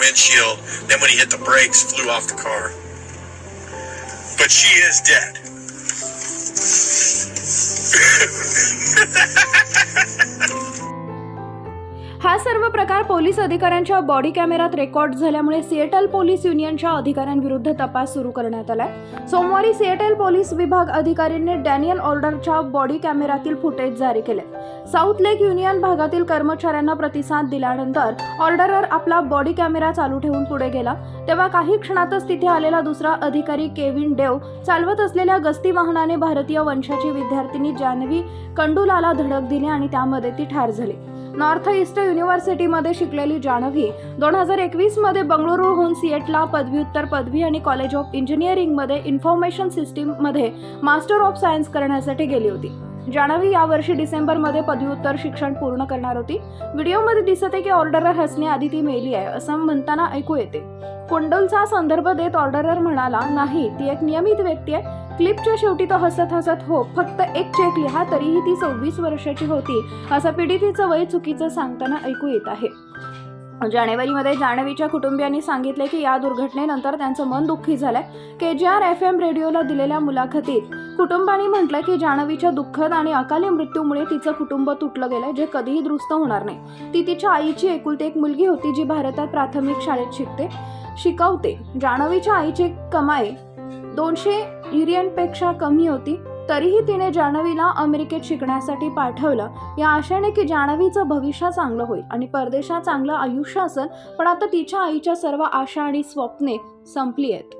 windshield. Then when he hit the brakes, flew off the car. But she is dead. सर्व प्रकार police अधिकाऱ्यांच्या body कॅमेऱ्यात record झाल्यामुळे Seattle police युनियनच्या अधिकाऱ्यांविरुद्ध तपास सुरू करण्यात आलाय. सोमवारी सिएटल पोलीस विभाग अधिकाऱ्यांनी डॅनियल ऑर्डरच्या बॉडी कॅमेऱ्यातील फुटेज जारी केले. साऊथ लेक युनियन भागातील कर्मचाऱ्यांना प्रतिसाद दिल्यानंतर ऑर्डरर आपला बॉडी कॅमेरा चालू ठेवून पुढे गेला. तेव्हा काही क्षणातच तिथे आलेला दुसरा अधिकारी केविन डेव चालवत असलेल्या गस्ती वाहनाने भारतीय वंशाची विद्यार्थिनी जान्हवी कंडुलाला धडक दिली आणि त्यामध्ये ती ठार झाली. नॉर्थ ईस्ट युनिव्हर्सिटीमध्ये शिकलेली जान्हवी दोन हजार एकवीसमध्ये बंगळुरूहून सिएटला पदव्युत्तर पदवी आणि कॉलेज ऑफ इंजिनिअरिंगमध्ये इन्फॉर्मेशन सिस्टीममध्ये मास्टर ऑफ सायन्स करण्यासाठी गेली होती. जान्हवी यावर्षी डिसेंबरमध्ये पदव्युत्तर शिक्षण पूर्ण करणार होती. व्हिडिओमध्ये दिसत आहे की ऑर्डरर हसणे आधी ती मेली आहे असं म्हणताना ऐकू येते. कुंडलचा संदर्भ देत ऑर्डरर म्हणाला नाही ती एक नियमित व्यक्ती आहे. क्लिपच्या शेवटी तो हसत हसत हो फक्त एक चेक लिहा तरीही ती सव्वीस वर्षाची होती. असं पीडितेचं वय चुकीचं सांगताना ऐकू येत आहे. जानेवारीमध्ये जाणवीच्या कुटुंबियांनी सांगितले की या दुर्घटनेनंतर त्यांचं मन दुःखी झालंय. K G R F M रेडिओला दिलेल्या मुलाखतीत कुटुंबांनी म्हटलं की जाणवीच्या दुःखद आणि अकाली मृत्यूमुळे तिचं कुटुंब तुटलं गेलं जे कधीही दुरुस्त होणार नाही. ती तिच्या आईची एकुलती एक मुलगी होती जी भारतात प्राथमिक शाळेत शिकते शिकवते. जाणवीच्या आईची कमाई दोनशे युरियनपेक्षा कमी होती तरीही तिने जान्हवीला अमेरिकेत शिकण्यासाठी पाठवलं. या आशेने की जान्हवीचं भविष्य चांगलं होईल आणि परदेशात चांगलं आयुष्य असेल पण आता तिच्या आईच्या सर्व आशा आणि स्वप्ने संपली आहेत.